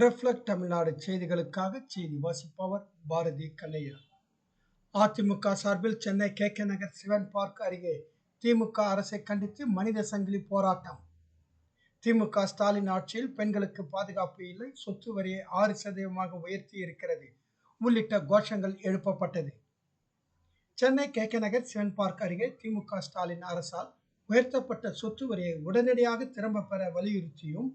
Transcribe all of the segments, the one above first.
Reflect Tamil Nadu செய்திகளுக்காக செய்தி வாசிப்பவர் பாரதி கல்லையா. அதிமுக சார்பில் Chennai K K Nagar Sivan park அருகே திமுக அரசை கண்டித்து மனித சங்கிலி போராட்டம். திமுக ஸ்டாலின் ஆட்சியில் பெண்களுக்கு பாதுகாப்பு இல்லை சொத்து வரியை ஆறு சதவீதமாக உயர்த்தி இருக்கிறது உள்ளிட்ட கோஷங்கள் எழுப்பப்பட்டது. Chennai K K Nagar Sivan park அருகே திமுக ஸ்டாலின் அரசால் உயர்த்தப்பட்ட சொத்து வரியை உடனடியாக திரும்ப பெற வலியுறுத்தியும்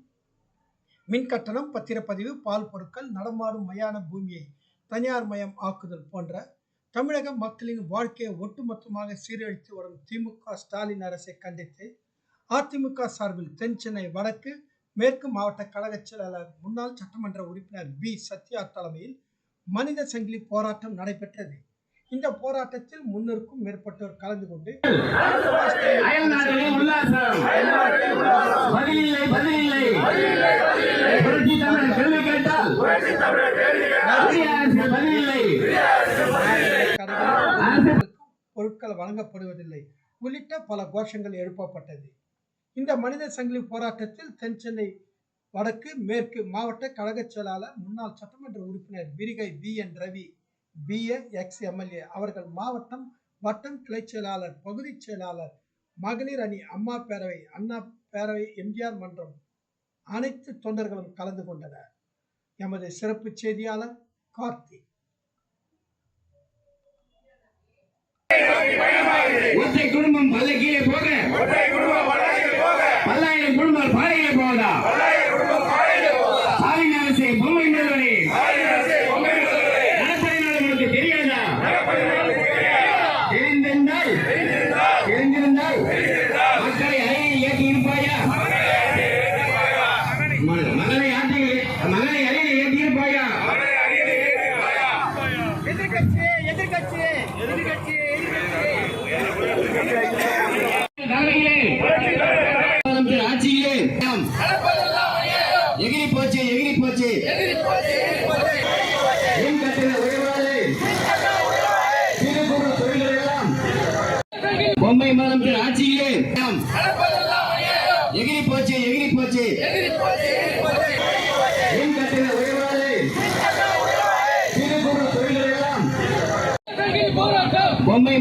மின் கட்டணம் பத்திரப்பதிவு பால் பொருட்கள் நடமாடும் மயான பூமியை தனியார் மயம் ஆக்குதல் போன்ற தமிழக மக்களின் வாழ்க்கையை ஒட்டுமொத்தமாக சீரழித்து வரும் திமுக ஸ்டாலின் அரசை கண்டித்து அதிமுக சார்பில் தென் சென்னை வடக்கு மேற்கு மாவட்ட கழக செயலாளர் முன்னாள் சட்டமன்ற உறுப்பினர் பி சத்யா தலைமையில் மனித சங்கிலி போராட்டம் நடைபெற்றது. இந்த போராட்டத்தில் முன்னூறுக்கும் மேற்பட்டோர் கலந்து கொண்டு பொருட்கள் வழங்கப்படுவதில்லை. உள்ளிட்ட பல கோஷங்கள் எழுப்பப்பட்டது. இந்த மனித சங்கிலி போராட்டத்தில் தென் சென்னை வடக்கு மேற்கு மாவட்ட கழக செயலாளர் முன்னாள் சட்டமன்ற உறுப்பினர் விரிகை P N Ravi BA ex MLA அவர்கள் மாவட்டம் வட்டம் கிளை செயலாளர் பகுதி செயலாளர் மகளிர் அணி அம்மா பேரவை அண்ணா பேரவை எம்ஜிஆர் மன்றம் அனைத்து தொண்டர்களும் கலந்து கொண்டனர். எமது சிறப்பு செய்தியாளர் கார்த்தி. குடும்பம் பல்லக்கிலே கீழே பல்லாயிரம் குடும்பம் பாடையிலே போவதா ஸ்டாலின் அரசை பொம்மை நிறுவனே நடப்பதை உங்களுக்கு தெரியாதா தெரிந்திருந்தால் தெரிந்திருந்தால் மக்களை அறையில் ஏற்றி இருப்பாயா ம- மகனை ஆட்சியில் மகனை அறையில் ஏற்றி இருப்பாயா தலைமையிலே முதலமைச்சர் ஆட்சியிலே நாம் எகிரி போச்சு எகிரி போச்சு மின் கட்டண உயர்வாலே சிறு குறு தொழில்கள் எல்லாம் பொம்மை முதலமைச்சர் ஆட்சியிலே. எகிரி போச்சு எகிரி போச்சு. மின் கட்டண சிறு குறு தொழில்கள் எல்லாம். பொம்மை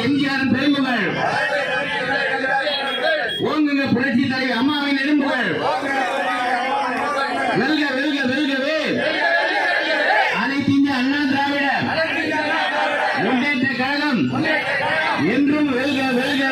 எம்ஜிஆரின் பெருங்குகள் ஓங்குங்க புரட்சி தலை அம்மாவின் எலும்புகள் வெல்க வெல்க வெல்கவே. அனைத்திந்திய அண்ணா திராவிட முன்னேற்ற கழகம். என்றும் வெல்க வெல்க